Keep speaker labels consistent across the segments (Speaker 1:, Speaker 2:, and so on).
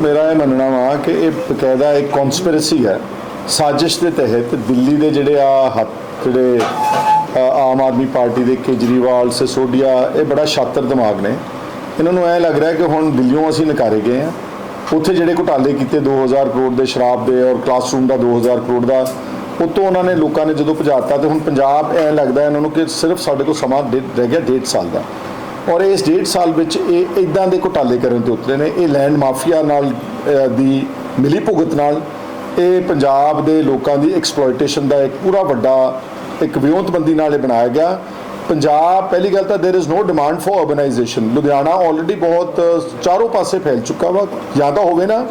Speaker 1: ਮੇਰਾ ਇਹ ਮੰਨਣਾ ਵਾ ਕਿ ਇਹ ਬਕਾਇਦਾ ਇੱਕ ਕਨਸਪੀਰੇਸੀ ਹੈ। ਸਾਜ਼ਿਸ਼ ਦੇ ਤਹਿਤ ਦਿੱਲੀ ਦੇ ਜਿਹੜੇ ਆ ਹੱਥ, ਜਿਹੜੇ ਆਮ ਆਦਮੀ ਪਾਰਟੀ ਦੇ ਕੇਜਰੀਵਾਲ ਸਿਸੋਡੀਆ ਇਹ ਬੜਾ ਸ਼ਾਤਰ ਦਿਮਾਗ ਨੇ। ਇਹਨਾਂ ਨੂੰ ਐ ਲੱਗ ਰਿਹਾ ਕਿ ਹੁਣ ਦਿੱਲੀੋਂ ਅਸੀਂ ਨਕਾਰੇ ਗਏ ਆ। ਉੱਥੇ ਜਿਹੜੇ ਘੁਟਾਲੇ ਕੀਤੇ 2000 ਕਰੋੜ ਦੇ ਸ਼ਰਾਬ ਦੇ ਔਰ ਕਲਾਸਰੂਮ ਦਾ 2000 ਕਰੋੜ ਦਾ, ਉਤੋਂ ਉਹਨਾਂ ਨੇ ਲੋਕਾਂ ਨੇ ਜਦੋਂ ਭਜਾਤਾ ਤੇ ਹੁਣ ਪੰਜਾਬ ਐ ਲੱਗਦਾ ਇਹਨਾਂ ਨੂੰ ਕਿ ਸਿਰਫ ਸਾਡੇ ਕੋਲ ਸਮਾਂ ਡੇ- ਰਹਿ ਗਿਆ 1.5 ਸਾਲ ਦਾ। ਔਰ ਇਸ ਡੇਢ ਸਾਲ ਵਿੱਚ ਇਹ ਇਦਾਂ ਦੇ ਘੁਟਾਲੇ ਕਰਨ ਤੇ ਉਤਰੇ ਨੇ। ਇਹ ਲੈਂਡ ਮਾਫੀਆ ਨਾਲ ਦੀ ਮਿਲੀ ਭੁਗਤ ਨਾਲ ਇਹ ਪੰਜਾਬ ਦੇ ਲੋਕਾਂ ਦੀ ਐਕਸਪਲੋਇਟੇਸ਼ਨ ਦਾ ਇੱਕ ਪੂਰਾ ਵੱਡਾ, ਇੱਕ ਵਿਉਂਤਬੰਦੀ ਨਾਲ ਇਹ ਬਣਾਇਆ ਗਿਆ। ਪੰਜਾਬ, ਪਹਿਲੀ ਗੱਲ ਤਾਂ there is no demand for urbanisation Ludhiana already ਬਹੁਤ ਚਾਰੋਂ ਪਾਸੇ ਫੈਲ ਚੁੱਕਾ ਵਾ। ਜ਼ਿਆਦਾ ਹੋਵੇ ਨਾ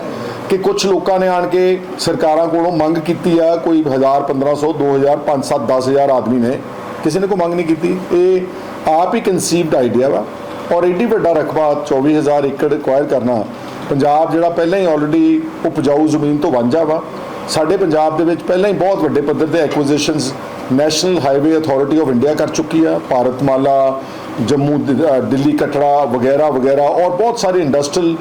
Speaker 1: ਕਿ ਕੁਝ ਲੋਕਾਂ ਨੇ ਆਣ ਕੇ ਸਰਕਾਰਾਂ ਕੋਲੋਂ ਮੰਗ ਕੀਤੀ ਆ, ਕੋਈ 1000 1500 2000 5 7 10000 ਆਦਮੀ ਨੇ। ਕਿਸੇ ਨੇ ਕੋਈ ਮੰਗ ਨਹੀਂ ਕੀਤੀ। ਇਹ ਆਪ ਹੀ ਕਨਸੀਵਡ ਆਈਡੀਆ ਵਾ। ਔਰ ਏਡੀ ਵੱਡਾ ਰਕਬਾ 24000 ਏਕੜ ਐਕਵਾਇਰ ਕਰਨਾ, ਪੰਜਾਬ ਜਿਹੜਾ ਪਹਿਲਾਂ ਹੀ ਆਲਰੇਡੀ ਉਪਜਾਊ ਜ਼ਮੀਨ ਤੋਂ ਵਾਂਝਾ ਵਾ। ਸਾਡੇ ਪੰਜਾਬ ਦੇ ਵਿੱਚ ਪਹਿਲਾਂ ਹੀ ਬਹੁਤ ਵੱਡੇ ਪੱਧਰ ਤੇ acquisitions National Highway Authority of India ਕਰ ਚੁੱਕੀ ਆ। ਭਾਰਤਮਾਲਾ, ਜੰਮੂ ਦਿੱਲੀ ਕਟੜਾ ਵਗੈਰਾ ਵਗੈਰਾ ਔਰ ਬਹੁਤ ਸਾਰੇ ਇੰਡਸਟਰੀਅਲ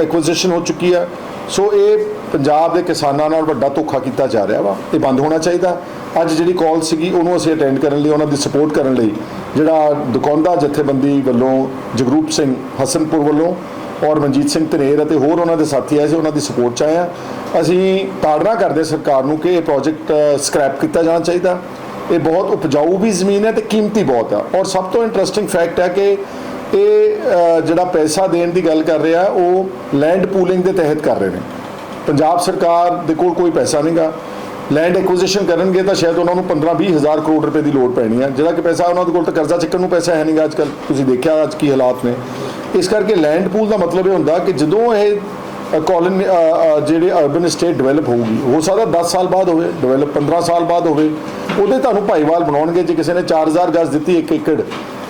Speaker 1: ਐਕੁਜੀਸ਼ਨ ਹੋ ਚੁੱਕੀ ਆ। ਸੋ ਇਹ ਪੰਜਾਬ ਦੇ ਕਿਸਾਨਾਂ ਨਾਲ ਵੱਡਾ ਧੋਖਾ ਕੀਤਾ ਜਾ ਰਿਹਾ ਵਾ। ਇਹ ਬੰਦ ਹੋਣਾ ਚਾਹੀਦਾ। ਅੱਜ ਜਿਹੜੀ ਕਾਲ ਸੀਗੀ, ਉਹਨੂੰ ਅਸੀਂ ਅਟੈਂਡ ਕਰਨ ਲਈ, ਉਹਨਾਂ ਦੀ ਸਪੋਰਟ ਕਰਨ ਲਈ, ਜਿਹੜਾ ਦੁਕਾਨਦਾ ਜਥੇਬੰਦੀ ਵੱਲੋਂ ਜਗਰੂਪ ਸਿੰਘ ਹਸਨਪੁਰ ਵੱਲੋਂ ਔਰ ਮਨਜੀਤ ਸਿੰਘ ਧਨੇਰ ਅਤੇ ਹੋਰ ਉਹਨਾਂ ਦੇ ਸਾਥੀ ਆਏ ਸੀ, ਉਹਨਾਂ ਦੀ ਸਪੋਰਟ ਚ ਆਏ ਆ। ਅਸੀਂ ਤਾੜਨਾ ਕਰਦੇ ਸਰਕਾਰ ਨੂੰ ਕਿ ਇਹ ਪ੍ਰੋਜੈਕਟ ਸਕ੍ਰੈਪ ਕੀਤਾ ਜਾਣਾ ਚਾਹੀਦਾ। ਇਹ ਬਹੁਤ ਉਪਜਾਊ ਵੀ ਜ਼ਮੀਨ ਹੈ ਤੇ ਕੀਮਤੀ ਬਹੁਤ ਆ। ਔਰ ਸਭ ਤੋਂ ਇੰਟਰਸਟਿੰਗ ਫੈਕਟ ਹੈ ਕਿ ਇਹ ਜਿਹੜਾ ਪੈਸਾ ਦੇਣ ਦੀ ਗੱਲ ਕਰ ਰਿਹਾ, ਉਹ ਲੈਂਡ ਪੂਲਿੰਗ ਦੇ ਤਹਿਤ ਕਰ ਰਹੇ ਨੇ। ਪੰਜਾਬ ਸਰਕਾਰ ਦੇ ਕੋਲ ਕੋਈ ਪੈਸਾ ਨਹੀਂਗਾ। ਲੈਂਡ ਐਕੁਜੀਸ਼ਨ ਕਰਨਗੇ ਤਾਂ ਸ਼ਾਇਦ ਉਹਨਾਂ ਨੂੰ 15-20 ਹਜ਼ਾਰ ਕਰੋੜ ਰੁਪਏ ਦੀ ਲੋੜ ਪੈਣੀ ਹੈ ਜਿਹੜਾ ਕਿ ਪੈਸਾ ਉਹਨਾਂ ਦੇ ਕੋਲ ਤਾਂ ਕਰਜ਼ਾ ਚੱਕਣ ਨੂੰ ਪੈਸਾ ਹੈ ਨਹੀਂਗਾ ਅੱਜ ਕੱਲ ਤੁਸੀਂ ਦੇਖਿਆ ਅੱਜ ਕੀ ਹਾਲਾਤ ਨੇ। ਇਸ ਕਰਕੇ ਲੈਂਡ ਪੂਲ ਦਾ ਮਤਲਬ ਇਹ ਹੁੰਦਾ ਕਿ ਜਦੋਂ ਇਹ ਕਾਲੋਨੀ ਜਿਹੜੇ ਅਰਬਨ ਸਟੇਟ ਡਿਵੈਲਪ ਹੋਊਗੀ, ਹੋ ਸਕਦਾ 10 ਸਾਲ ਬਾਅਦ ਹੋਵੇ ਡਿਵੈਲਪ 15 ਸਾਲ ਬਾਅਦ ਹੋਵੇ, ਉਹਦੇ ਤੁਹਾਨੂੰ ਭਾਈਵਾਲ ਬਣਾਉਣਗੇ। ਜੇ ਕਿਸੇ ਨੇ 4000 ਗਜ਼ ਦਿੱਤੀ ਇੱਕ ਏਕੜ,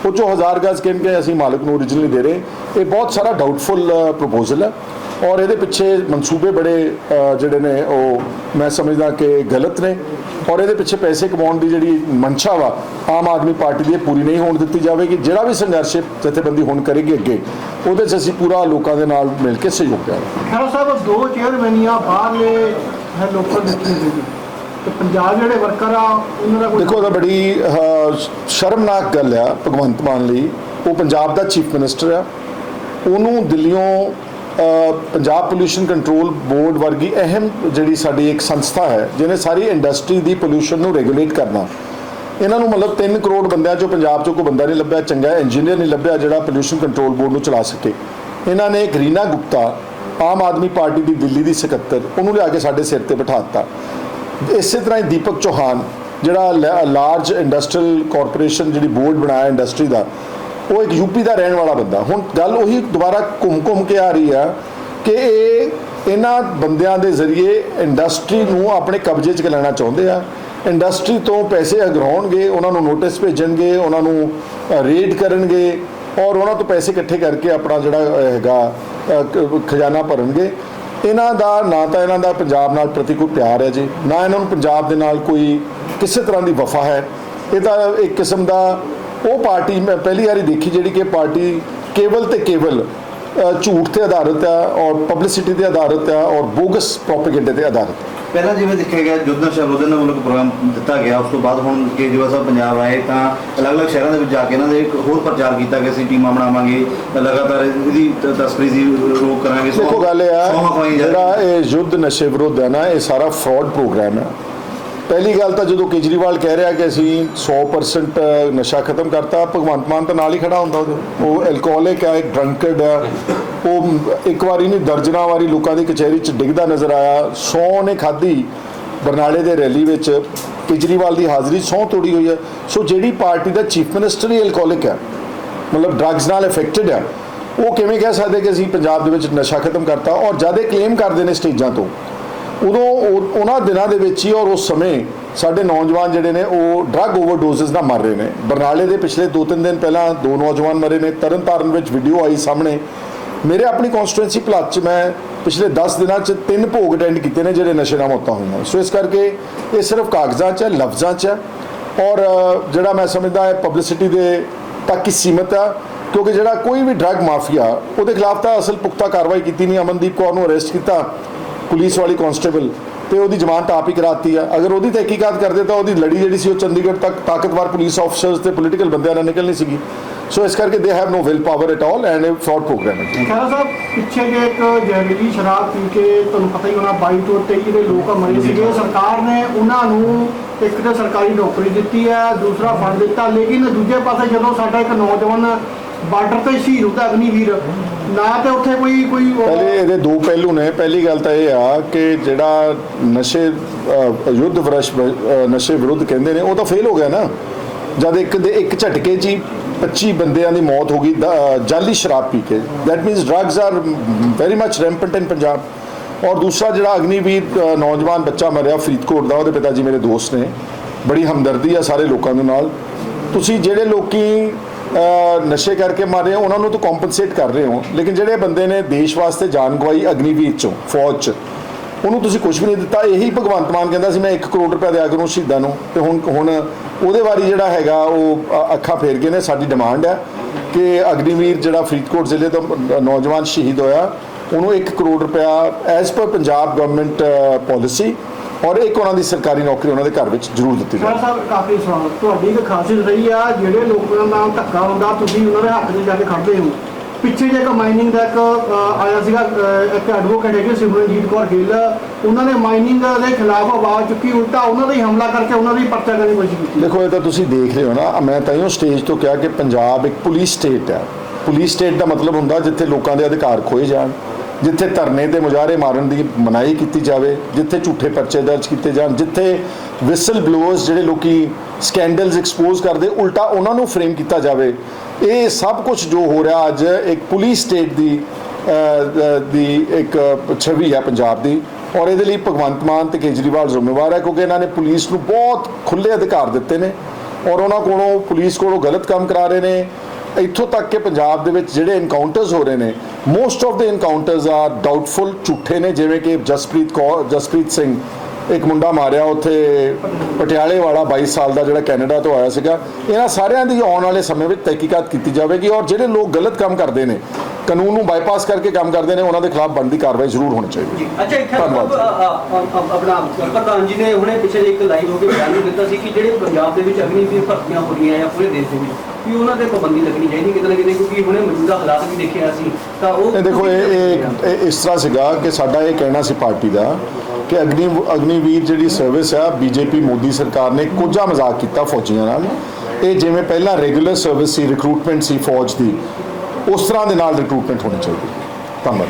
Speaker 1: ਉਹ ਚੋਂ 1000 ਗਜ਼ ਕਹਿਣ ਅਸੀਂ ਮਾਲਕ ਨੂੰ ਓਰੀਜਨਲੀ ਦੇ ਰਹੇ। ਇਹ ਬਹੁਤ ਸਾਰਾ ਡਾਊਟਫੁਲ ਪ੍ਰਪੋਜ਼ਲ ਹੈ ਔਰ ਇਹਦੇ ਪਿੱਛੇ ਮਨਸੂਬੇ ਬੜੇ ਜਿਹੜੇ ਨੇ ਉਹ ਮੈਂ ਸਮਝਦਾ ਕਿ ਗਲਤ ਨੇ। ਔਰ ਇਹਦੇ ਪਿੱਛੇ ਪੈਸੇ ਕਮਾਉਣ ਦੀ ਜਿਹੜੀ ਮਨਸ਼ਾ ਵਾ ਆਮ ਆਦਮੀ ਪਾਰਟੀ ਦੀ ਪੂਰੀ ਨਹੀਂ ਹੋਣ ਦਿੱਤੀ ਜਾਵੇਗੀ। ਜਿਹੜਾ ਵੀ ਸੰਘਰਸ਼ ਜਥੇਬੰਦੀ ਹੁਣ ਕਰੇਗੀ ਅੱਗੇ ਉਹਦੇ 'ਚ ਅਸੀਂ ਪੂਰਾ ਲੋਕਾਂ ਦੇ ਨਾਲ ਮਿਲ ਕੇ ਸਹਿਯੋਗ ਕਰਾਂਗੇ।
Speaker 2: ਖੈਰ ਸਾਹਿਬ ਦੋ ਚੇਅਰਮੈਨੀਆਂ ਬਾਹਰਲੇ ਹੈ ਲੋਕਲ ਦਿੱਤੀ ਸੀ ਤੇ ਪੰਜਾਬ ਜਿਹੜੇ ਵਰਕਰ ਆ ਉਹਨਾਂ ਦਾ
Speaker 1: ਦੇਖੋ ਤਾਂ ਬੜੀ ਸ਼ਰਮਨਾਕ ਗੱਲ ਆ ਭਗਵੰਤ ਮਾਨ ਲਈ। ਉਹ ਪੰਜਾਬ ਦਾ ਚੀਫ ਮਿਨਿਸਟਰ ਆ। ਉਹਨੂੰ ਦਿੱਲੀੋਂ ਪੰਜਾਬ ਪੋਲੂਸ਼ਨ ਕੰਟਰੋਲ ਬੋਰਡ ਵਰਗੀ ਅਹਿਮ ਜਿਹੜੀ ਸਾਡੀ ਇੱਕ ਸੰਸਥਾ ਹੈ, ਜਿਹਨੇ ਸਾਰੀ ਇੰਡਸਟਰੀ ਦੀ ਪੋਲੂਸ਼ਨ ਨੂੰ ਰੈਗੂਲੇਟ ਕਰਨਾ। ਇਹਨਾਂ ਨੂੰ ਮਤਲਬ 3 ਕਰੋੜ ਬੰਦਿਆਂ ਚੋਂ ਪੰਜਾਬ ਚੋਂ ਕੋਈ ਬੰਦਾ ਨਹੀਂ ਲੱਭਿਆ, ਚੰਗਾ ਇੰਜੀਨੀਅਰ ਨਹੀਂ ਲੱਭਿਆ ਜਿਹੜਾ ਪੋਲੂਸ਼ਨ ਕੰਟਰੋਲ ਬੋਰਡ ਨੂੰ ਚਲਾ ਸਕੇ। ਇਹਨਾਂ ਨੇ ਇੱਕ ਰੀਨਾ ਗੁਪਤਾ, ਆਮ ਆਦਮੀ ਪਾਰਟੀ ਦੀ ਦਿੱਲੀ ਦੀ ਸਕੱਤਰ, ਉਹਨੂੰ ਲਿਆ ਕੇ ਸਾਡੇ ਸਿਰ ਤੇ ਬਿਠਾ ਦਿੱਤਾ। ਇਸੇ ਤਰ੍ਹਾਂ ਹੀ ਦੀਪਕ ਚੌਹਾਨ, ਜਿਹੜਾ ਲਾਰਜ ਇੰਡਸਟਰੀਅਲ ਕਾਰਪੋਰੇਸ਼ਨ ਜਿਹੜੀ ਬੋਰਡ ਬਣਾਇਆ ਇੰਡਸਟਰੀ ਦਾ ਉਹ ਇੱਕ ਯੂਪੀ ਦਾ ਰਹਿਣ ਵਾਲਾ ਬੰਦਾ। ਹੁਣ ਗੱਲ ਉਹੀ ਦੁਬਾਰਾ ਘੁੰਮ ਘੁੰਮ ਕੇ ਆ ਰਹੀ ਆ ਕਿ ਇਹ ਇਹਨਾਂ ਬੰਦਿਆਂ ਦੇ ਜ਼ਰੀਏ ਇੰਡਸਟਰੀ ਨੂੰ ਆਪਣੇ ਕਬਜ਼ੇ 'ਚ ਲੈਣਾ ਚਾਹੁੰਦੇ ਆ। ਇੰਡਸਟਰੀ ਤੋਂ ਪੈਸੇ ਅਗਰਾਉਣਗੇ, ਉਹਨਾਂ ਨੂੰ ਨੋਟਿਸ ਭੇਜਣਗੇ, ਉਹਨਾਂ ਨੂੰ ਰੇਡ ਕਰਨਗੇ ਔਰ ਉਹਨਾਂ ਤੋਂ ਪੈਸੇ ਇਕੱਠੇ ਕਰਕੇ ਆਪਣਾ ਜਿਹੜਾ ਹੈਗਾ ਖਜ਼ਾਨਾ ਭਰਨਗੇ। ਇਹਨਾਂ ਦਾ ਨਾ ਤਾਂ ਇਹਨਾਂ ਦਾ ਪੰਜਾਬ ਨਾਲ ਪ੍ਰਤੀ ਕੋਈ ਪਿਆਰ ਹੈ ਜੀ, ਨਾ ਇਹਨਾਂ ਨੂੰ ਪੰਜਾਬ ਦੇ ਨਾਲ ਕੋਈ ਕਿਸੇ ਤਰ੍ਹਾਂ ਦੀ ਵਫਾ ਹੈ। ਇਹ ਤਾਂ ਇੱਕ ਕਿਸਮ ਦਾ ਉਹ ਪਾਰਟੀ ਮੈਂ ਪਹਿਲੀ ਵਾਰੀ ਦੇਖੀ ਜਿਹੜੀ ਕਿ ਪਾਰਟੀ ਕੇਵਲ ਤੇ ਕੇਵਲ ਝੂਠ ਤੇ ਆਧਾਰਿਤ ਹੈ ਔਰ ਪਬਲਿਸਿਟੀ ਤੇ ਆਧਾਰਿਤ ਹੈ ਔਰ ਬੋਗਸ ਪ੍ਰੋਪਗੈਂਡਾ ਤੇ ਆਧਾਰਿਤ ਹੈ।
Speaker 3: ਪਹਿਲਾਂ ਜਿਵੇਂ ਦੇਖਿਆ ਗਿਆ ਜੁੱਧ ਨਸ਼ਾ ਵਿਰੋਧੀ ਨਾਲ ਵੱਲੋਂ ਪ੍ਰੋਗਰਾਮ ਦਿੱਤਾ ਗਿਆ ਉਸ ਤੋਂ ਬਾਅਦ ਹੁਣ ਕੇਜਰੀਵਾਲ ਸਾਹਿਬ ਪੰਜਾਬ ਆਏ ਤਾਂ ਅਲੱਗ-ਅਲੱਗ ਸ਼ਹਿਰਾਂ ਦੇ ਵਿੱਚ ਜਾ ਕੇ ਇਹਨਾਂ ਦੇ ਇੱਕ ਹੋਰ ਪ੍ਰਚਾਰ ਕੀਤਾ ਕਿ ਅਸੀਂ ਟੀਮਾਂ ਬਣਾਵਾਂਗੇ ਲਗਾਤਾਰ ਇਹਦੀ ਤ- ਤਸਕਰੀ ਦੀ ਰੋਕ ਕਰਾਂਗੇ
Speaker 1: ਦੇਖੋ ਗੱਲ ਇਹ
Speaker 3: ਜਾ
Speaker 1: ਜਿਹੜਾ ਇਹ ਯੁੱਧ ਨਸ਼ੇ ਵਿਰੁੱਧ ਹੈ ਨਾ ਇਹ ਸਾਰਾ ਫਰਾਡ ਪ੍ਰੋਗਰਾਮ ਹੈ। ਪਹਿਲੀ ਗੱਲ ਤਾਂ ਜਦੋਂ ਕੇਜਰੀਵਾਲ ਕਹਿ ਰਿਹਾ ਕਿ ਅਸੀਂ 100% ਨਸ਼ਾ ਖਤਮ ਕਰਤਾ, ਭਗਵੰਤ ਮਾਨ ਤਾਂ ਨਾਲ ਹੀ ਖੜਾ ਹੁੰਦਾ ਉਹਦੇ। ਉਹ ਐਲਕੋਹਲਿਕ ਹੈ ਇੱਕ ਡਰੰਕਰਡ ਹੈ ਉਹ ਇੱਕ ਵਾਰੀ ਨਹੀਂ, ਦਰਜਨਾਂ ਵਾਰੀ ਲੋਕਾਂ ਦੀ ਕਚਹਿਰੀ 'ਚ ਡਿੱਗਦਾ ਨਜ਼ਰ ਆਇਆ। ਸੌ ਨੇ ਖਾਧੀ ਬਰਨਾਲੇ ਦੇ ਰੈਲੀ ਵਿੱਚ। ਕੇਜਰੀਵਾਲ ਦੀ ਹਾਜ਼ਰੀ 100 ਤੋੜੀ ਹੋਈ ਹੈ। ਸੋ ਜਿਹੜੀ ਪਾਰਟੀ ਦਾ ਚੀਫ ਮਿਨਿਸਟਰ ਹੀ ਐਲਕੋਹਲਿਕ ਹੈ ਮਤਲਬ ਡਰੱਗਸ ਨਾਲ ਅਫੈਕਟਡ ਆ, ਉਹ ਕਿਵੇਂ ਕਹਿ ਸਕਦੇ ਕਿ ਅਸੀਂ ਪੰਜਾਬ ਦੇ ਵਿੱਚ ਨਸ਼ਾ ਖਤਮ ਕਰਤਾ ਔਰ ਜ਼ਿਆਦਾ ਕਲੇਮ ਕਰਦੇ ਨੇ ਸਟੇਜਾਂ ਤੋਂ? ਉਦੋਂ ਉਹਨਾਂ ਦਿਨਾਂ ਦੇ ਵਿੱਚ ਹੀ ਔਰ ਉਸ ਸਮੇਂ ਸਾਡੇ ਨੌਜਵਾਨ ਜਿਹੜੇ ਨੇ, ਉਹ ਡਰੱਗ ਓਵਰਡੋਜ਼ਸ ਨਾਲ ਮਰ ਰਹੇ ਨੇ। ਬਰਨਾਲੇ ਦੇ ਪਿਛਲੇ 2-3 ਦਿਨ ਪਹਿਲਾਂ ਦੋ ਨੌਜਵਾਨ ਮਰੇ ਨੇ। ਤਰਨਤਾਰਨ ਵਿੱਚ ਵੀਡੀਓ ਆਈ ਸਾਹਮਣੇ। ਮੇਰੇ ਆਪਣੀ ਕਨਸਟੀਟੂਐਂਸੀ ਪਲਾਟ 'ਚ ਮੈਂ ਪਿਛਲੇ 10 ਦਿਨਾਂ 'ਚ ਤਿੰਨ ਭੋਗ ਅਟੈਂਡ ਕੀਤੇ ਨੇ ਜਿਹੜੇ ਨਸ਼ੇ ਨਾਲ ਮੌਤਾਂ ਹੋਈਆਂ। ਸੋ ਇਸ ਕਰਕੇ ਇਹ ਸਿਰਫ ਕਾਗਜ਼ਾਂ 'ਚ ਹੈ, ਲਫ਼ਜ਼ਾਂ 'ਚ ਹੈ। ਔਰ ਜਿਹੜਾ ਮੈਂ ਸਮਝਦਾ ਹੈ ਪਬਲਿਸਿਟੀ ਦੇ ਤੱਕ ਹੀ ਸੀਮਤ ਆ ਕਿਉਂਕਿ ਜਿਹੜਾ ਕੋਈ ਵੀ ਡਰੱਗ ਮਾਫੀਆ ਉਹਦੇ ਖਿਲਾਫ ਤਾਂ ਅਸਲ ਪੁਖਤਾ ਕਾਰਵਾਈ ਕੀਤੀ ਨਹੀਂ, ਅਮਨਦੀਪ ਕੌਰ ਨੂੰ ਅਰੈਸਟ ਕੀਤਾ। ਪੁਲਿਸ ਵਾਲੀ ਕਾਂਸਟੇਬਲ ਤੇ ਉਹਦੀ ਜ਼ਮਾਨਤ ਆਪ ਹੀ ਕਰਾਤੀ ਆ। ਅਗਰ ਉਹਦੀ ਤਹਿਕੀਕਾਤ ਕਰਦੇ ਤਾਂ ਉਹਦੀ ਲੜੀ ਜਿਹੜੀ ਸੀ ਉਹ ਚੰਡੀਗੜ੍ਹ ਤੱਕ ਤਾਕਤਵਰ ਪੁਲਿਸ ਆਫੀਸਰਸ ਤੇ ਪੋਲੀਟੀਕਲ ਬੰਦਿਆਂ ਨਾਲ ਨਿਕਲਣੀ ਸੀਗੀ। ਸੋ ਇਸ ਕਰਕੇ they have no will power at all and ਇਹ ਫਰਾਡ ਪ੍ਰੋਗਰਾਮ ਹੈ।
Speaker 2: ਖਹਿਰਾ ਸਾਹਿਬ ਪਿੱਛੇ ਜੇ ਇੱਕ ਜ਼ਹਿਰੀਲੀ ਸ਼ਰਾਬ ਪੀ ਕੇ ਤੁਹਾਨੂੰ ਪਤਾ ਹੀ ਹੋਣਾ 22 ਤੋਂ 23 ਜਿਹੜੇ ਲੋਕ ਮਰੇ ਸੀਗੇ। ਸਰਕਾਰ ਨੇ ਉਹਨਾਂ ਨੂੰ ਇੱਕ ਤਾਂ ਸਰਕਾਰੀ ਨੌਕਰੀ ਦਿੱਤੀ ਹੈ ਦੂਸਰਾ ਫੰਡ ਦਿੱਤਾ ਲੇਕਿਨ ਦੂਜੇ ਪਾਸੇ ਜਦੋਂ ਸਾਡਾ ਇੱਕ ਨੌਜਵਾਨ ਬਾਰਡਰ ਤੇ ਸ਼ਹੀਦ ਹੁੰਦਾ ਅਗਨੀਵੀਰ। ਨਾ ਤੇ ਉੱਥੇ ਕੋਈ ਕੋਈ
Speaker 1: ਪਹਿਲੇ ਇਹਦੇ ਦੋ ਪਹਿਲੂ ਨੇ। ਪਹਿਲੀ ਗੱਲ ਤਾਂ ਇਹ ਆ ਕਿ ਜਿਹੜਾ ਨਸ਼ੇ ਯੁੱਧ ਵਰਸ਼ ਨਸ਼ੇ ਵਿਰੁੱਧ ਕਹਿੰਦੇ ਨੇ, ਉਹ ਤਾਂ ਫੇਲ ਹੋ ਗਿਆ ਨਾ। ਜਦ ਇੱਕ ਦੇ ਇੱਕ ਝਟਕੇ 'ਚ 25 ਬੰਦਿਆਂ ਦੀ ਮੌਤ ਹੋ ਗਈ, ਦ- ਜਾਲੀ ਸ਼ਰਾਬ ਪੀ ਕੇ। That means drugs are very much rampant in Punjab ਔਰ ਦੂਸਰਾ ਜਿਹੜਾ ਅਗਨੀਵੀਰ ਨੌਜਵਾਨ ਬੱਚਾ ਮਰਿਆ ਫਰੀਦਕੋਟ ਦਾ, ਉਹਦੇ ਪਿਤਾ ਜੀ ਮੇਰੇ ਦੋਸਤ ਨੇ। ਬੜੀ ਹਮਦਰਦੀ ਆ ਸਾਰੇ ਲੋਕਾਂ ਦੇ ਨਾਲ। ਤੁਸੀਂ ਜਿਹੜੇ ਲੋਕੀ ਨਸ਼ੇ ਕਰਕੇ ਮਾਰੇ ਹੋ, ਉਹਨਾਂ ਨੂੰ ਤਾਂ ਕੰਪਨਸੇਟ ਕਰ ਰਹੇ ਹੋ। ਲੇਕਿਨ ਜਿਹੜੇ ਬੰਦੇ ਨੇ ਦੇਸ਼ ਵਾਸਤੇ ਜਾਨ ਗਵਾਈ ਅਗਨੀਵੀਰ ਚੋਂ ਫੌਜ ਚ ਉਹਨੂੰ ਤੁਸੀਂ ਕੁਝ ਵੀ ਨਹੀਂ ਦਿੱਤਾ। ਇਹੀ ਭਗਵੰਤ ਮਾਨ ਕਹਿੰਦਾ ਸੀ ਮੈਂ 1 ਕਰੋੜ ਰੁਪਏ ਦਿਆ ਕਰੂੰ ਸ਼ਹੀਦਾਂ ਨੂੰ। ਤੇ ਹੁਣ ਹੁਣ ਉਹਦੇ ਬਾਰੇ ਜਿਹੜਾ ਹੈਗਾ ਉਹ ਅੱਖਾਂ ਫੇਰ ਗਏ ਨੇ। ਸਾਡੀ ਡਿਮਾਂਡ ਹੈ ਕਿ ਅਗਨੀਵੀਰ ਜਿਹੜਾ ਫਰੀਦਕੋਟ ਜ਼ਿਲ੍ਹੇ ਤੋਂ ਨੌਜਵਾਨ ਸ਼ਹੀਦ ਹੋਇਆ ਉਹਨੂੰ 1 ਕਰੋੜ ਰੁਪਇਆ as per Punjab government policy ਔਰ ਇੱਕ ਉਹਨਾਂ ਦੀ ਸਰਕਾਰੀ ਨੌਕਰੀ ਉਹਨਾਂ ਦੇ ਘਰ ਵਿੱਚ ਜ਼ਰੂਰ ਦਿੱਤੀ ਜਾਵੇ।
Speaker 2: ਸਾਹਿਬ ਕਾਫੀ ਸਵਾਲ ਤੁਹਾਡੀ ਇੱਕ ਖਾਸੀਅਤ ਰਹੀ ਆ ਜਿਹੜੇ ਲੋਕਾਂ ਨਾਲ ਧੱਕਾ ਹੁੰਦਾ ਤੁਸੀਂ ਉਹਨਾਂ ਦੇ ਹੱਕ 'ਚ ਜਾ ਕੇ ਖੜਦੇ ਹੋ। ਪਿੱਛੇ ਜੇ ਇੱਕ ਮਾਈਨਿੰਗ ਦਾ ਇੱਕ ਆਇਆ ਸੀਗਾ ਇੱਕ ਐਡਵੋਕੇਟ ਹੈਗੇ ਸਿਮਰਨਜੀਤ ਕੌਰ ਗਿੱਲ ਉਹਨਾਂ ਨੇ ਮਾਈਨਿੰਗ ਦੇ ਖਿਲਾਫ ਆਵਾਜ਼ ਚੁੱਕੀ ਉਲਟਾ ਉਹਨਾਂ ਦਾ ਹਮਲਾ ਕਰਕੇ ਉਹਨਾਂ ਦੀ ਪਰਚਾ ਕਰਨ ਦੀ ਕੋਸ਼ਿਸ਼ ਕੀਤੀ
Speaker 1: ਦੇਖੋ ਇਹ ਤਾਂ ਤੁਸੀਂ ਦੇਖ ਰਹੇ ਹੋ ਨਾ ਮੈਂ ਤਾਂ ਇਹੋ ਸਟੇਜ ਤੋਂ ਕਿਹਾ ਕਿ ਪੰਜਾਬ ਇੱਕ ਪੁਲਿਸ ਸਟੇਟ ਹੈ। ਪੁਲਿਸ ਸਟੇਟ ਦਾ ਮਤਲਬ ਹੁੰਦਾ ਜਿੱਥੇ ਲੋਕਾਂ ਦੇ ਅਧਿਕਾਰ ਖੋਏ ਜਾਣ। ਜਿੱਥੇ ਧਰਨੇ ਤੇ ਮੁਜ਼ਾਹਰੇ ਮਾਰਨ ਦੀ ਮਨਾਹੀ ਕੀਤੀ ਜਾਵੇ, ਜਿੱਥੇ ਝੂਠੇ ਪਰਚੇ ਦਰਜ ਕੀਤੇ ਜਾਣ, ਜਿੱਥੇ ਵਿਸਲ ਬਲੋਅਰਸ ਜਿਹੜੇ ਲੋਕੀ ਸਕੈਂਡਲਸ ਐਕਸਪੋਜ਼ ਕਰਦੇ, ਉਲਟਾ ਉਹਨਾਂ ਨੂੰ ਫਰੇਮ ਕੀਤਾ ਜਾਵੇ। ਇਹ ਸਭ ਕੁਝ ਜੋ ਹੋ ਰਿਹਾ ਅੱਜ, ਇੱਕ ਪੁਲਿਸ ਸਟੇਟ ਦੀ ਦੀ ਇੱਕ ਛਵੀ ਹੈ ਪੰਜਾਬ ਦੀ। ਔਰ ਇਹਦੇ ਲਈ ਭਗਵੰਤ ਮਾਨ ਤੇ ਕੇਜਰੀਵਾਲ ਜ਼ਿੰਮੇਵਾਰ ਹੈ, ਕਿਉਂਕਿ ਇਹਨਾਂ ਨੇ ਪੁਲਿਸ ਨੂੰ ਬਹੁਤ ਖੁੱਲੇ ਅਧਿਕਾਰ ਦਿੱਤੇ ਨੇ। ਔਰ ਉਹਨਾਂ ਕੋਲੋਂ ਪੁਲਿਸ ਕੋਲੋਂ ਗਲਤ ਕੰਮ ਕਰਾ ਰਹੇ ਨੇ। ਇੱਥੋਂ ਤੱਕ ਕਿ ਪੰਜਾਬ ਦੇ ਵਿੱਚ ਜਿਹੜੇ ਐਨਕਾਊਂਟਰਸ ਹੋ ਰਹੇ ਨੇ ਮੋਸਟ ਆਫ ਦੇ ਐਨਕਾਊਂਟਰਸ ਆਰ ਡਾਊਟਫੁਲ ਝੂਠੇ ਨੇ ਜਿਵੇਂ ਕਿ ਜਸਪ੍ਰੀਤ ਕੌਰ ਜਸਪ੍ਰੀਤ ਸਿੰਘ ਇੱਕ ਮੁੰਡਾ ਮਾਰਿਆ ਉੱਥੇ ਪਟਿਆਲੇ ਵਾਲਾ 22 ਸਾਲ ਦਾ ਜਿਹੜਾ ਕੈਨੇਡਾ ਤੋਂ ਆਇਆ ਸੀਗਾ ਇਹਨਾਂ ਸਾਰਿਆਂ ਦੀ ਆਉਣ ਵਾਲੇ ਸਮੇਂ ਵਿੱਚ ਤਹਿਕੀਕਾਤ ਕੀਤੀ ਜਾਵੇਗੀ ਔਰ ਜਿਹੜੇ ਲੋਕ ਗਲਤ ਕੰਮ ਕਰਦੇ ਨੇ ਕਾਨੂੰਨ ਨੂੰ ਬਾਈਪਾਸ ਕਰਕੇ ਕੰਮ ਕਰਦੇ ਨੇ ਉਹਨਾਂ ਦੇ ਖਿਲਾਫ ਬਣਦੀ ਕਾਰਵਾਈ ਜ਼ਰੂਰ ਹੋਣੀ ਚਾਹੀਦੀ ਹੈ
Speaker 4: ਅੱਛਾ
Speaker 1: ਧੰਨਵਾਦ।
Speaker 4: ਆਪਣਾ ਪ੍ਰਧਾਨ ਜੀ ਨੇ ਹੁਣੇ ਪਿੱਛੇ ਇੱਕ ਲਾਈਵ ਹੋ ਕੇ ਬਿਆਨ ਦਿੱਤਾ ਸੀ ਕਿ ਜਿਹੜੇ ਪੰਜਾਬ ਦੇ ਵਿੱਚ ਅਗਨੀਵੀਰ ਭਰਤੀਆਂ ਹੋ ਰਹੀਆਂ ਆ ਪੂਰੇ ਦੇਸ਼ ਦੇ ਵਿੱਚ ਵੀ ਉਹਨਾਂ ਤੇ ਪਾਬੰਦੀ ਲੱਗਣੀ ਚਾਹੀਦੀ ਕਿਤੇ ਨਾ ਕਿਤੇ ਕਿਉਂਕਿ ਹੁਣੇ ਮੌਜੂਦਾ ਹਾਲਾਤ ਵੀ ਦੇਖਿਆ ਸੀ ਤਾਂ ਉਹ
Speaker 1: ਇਹ ਦੇਖੋ ਇਹ ਇਹ ਇਹ ਇਸ ਤਰ੍ਹਾਂ ਸੀਗਾ ਕਿ ਸਾਡਾ ਇਹ ਕਹਿਣਾ ਸੀ ਪਾਰਟੀ ਦਾ ਕਿ ਅਗਨੀ ਅਗਨੀਵੀਰ ਜਿਹੜੀ ਸਰਵਿਸ ਆ ਬੀਜੇਪੀ ਮੋਦੀ ਸਰਕਾਰ ਨੇ ਕੋਝਾ ਮਜ਼ਾਕ ਕੀਤਾ ਫੌਜੀਆਂ ਨਾਲ। ਇਹ ਜਿਵੇਂ ਪਹਿਲਾਂ ਰੈਗੂਲਰ ਸਰਵਿਸ ਸੀ ਰਿਕਰੂਟਮੈਂਟ ਸੀ ਫੌਜ ਦੀ ਉਸ ਤਰ੍ਹਾਂ ਦੇ ਨਾਲ ਰਿਕਰੂਟਮੈਂਟ ਹੋਣੀ ਚਾਹੀਦੀ। ਧੰਨਵਾਦ।